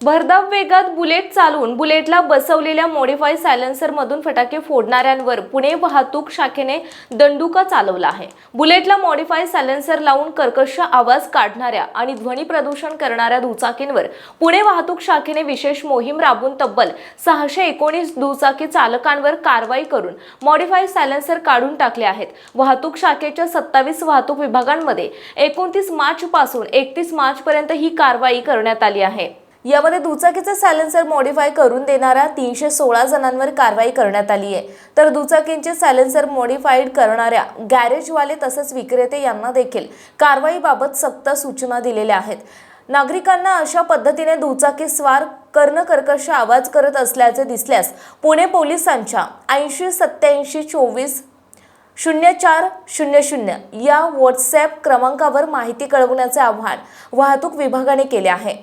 भरधाव वेगात बुलेट चालवून बुलेटला बसवलेल्या मॉडिफाय सायलेन्सरमधून फटाके फोडणाऱ्यांवर पुणे वाहतूक शाखेने दंडुका चालवला आहे. बुलेटला मॉडिफाय सायलेन्सर लावून कर्कश आवाज काढणाऱ्या आणि ध्वनी प्रदूषण करणाऱ्या दुचाकींवर पुणे वाहतूक शाखेने विशेष मोहीम राबवून तब्बल सहाशे एकोणीस दुचाकी चालकांवर कारवाई करून मॉडिफाय सायलेन्सर काढून टाकले आहेत. वाहतूक शाखेच्या सत्तावीस वाहतूक विभागांमध्ये एकोणतीस मार्च पासून एकतीस मार्च पर्यंत ही कारवाई करण्यात आली आहे. यामध्ये दुचाकीचं सायलेन्सर मॉडिफाय करून देणाऱ्या तीनशे सोळा जणांवर कारवाई करण्यात आली आहे. तर दुचाकींचे सायलेन्सर मॉडिफाईड करणाऱ्या गॅरेजवाले तसंच विक्रेते यांना देखील कारवाईबाबत सक्त सूचना दिलेल्या आहेत. नागरिकांना अशा पद्धतीने दुचाकी स्वार कर्ण कर्कश आवाज करत असल्याचे दिसल्यास पुणे पोलिसांच्या ऐंशी सत्याऐंशी चोवीस शून्य चार शून्य शून्य या व्हॉट्सॲप क्रमांकावर माहिती कळवण्याचे आव्हान वाहतूक विभागाने केले आहे.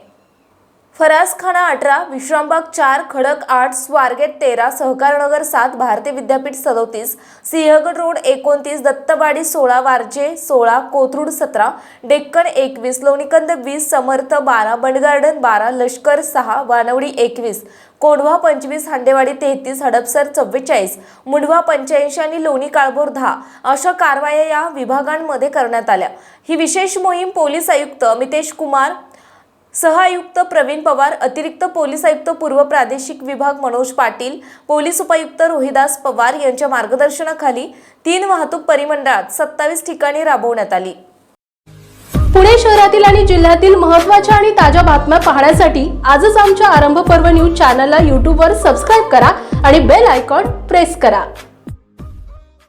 फरासखाना अठरा विश्रामबाग चार खडक आठ स्वारगेट तेरा सहकारनगर सात भारतीय विद्यापीठ सदोतीस सिंहगड रोड एकोणतीस दत्तवाडी सोळा वारजे सोळा कोथरूड सतरा डेक्कन एकवीस लोणीकंद वीस समर्थ बारा बंडगार्डन बारा लष्कर सहा वानवडी एकवीस कोंढवा पंचवीस हांडेवाडी तेहतीस हडपसर चव्वेचाळीस मुंढवा पंच्याऐंशी आणि लोणी काळभोर दहा अशा कारवाया या विभागांमध्ये करण्यात आल्या. ही विशेष मोहीम पोलीस आयुक्त मितेश कुमार सहआयुक्त प्रवीण पवार अतिरिक्त पोलीस आयुक्त पूर्व प्रादेशिक विभाग मनोज पाटील पोलीस उपायुक्त रोहिदास पवार यांच्या मार्गदर्शनाखाली तीन वाहतूक परिमंडळात सत्तावीस ठिकाणी राबवण्यात आली. पुणे शहरातील आणि जिल्ह्यातील महत्त्वाच्या आणि ताज्या बातम्या पाहण्यासाठी आजच आमच्या आरंभ पर्व न्यूज चॅनलला यूट्यूबवर सबस्क्राईब करा आणि बेल आयकॉन प्रेस करा.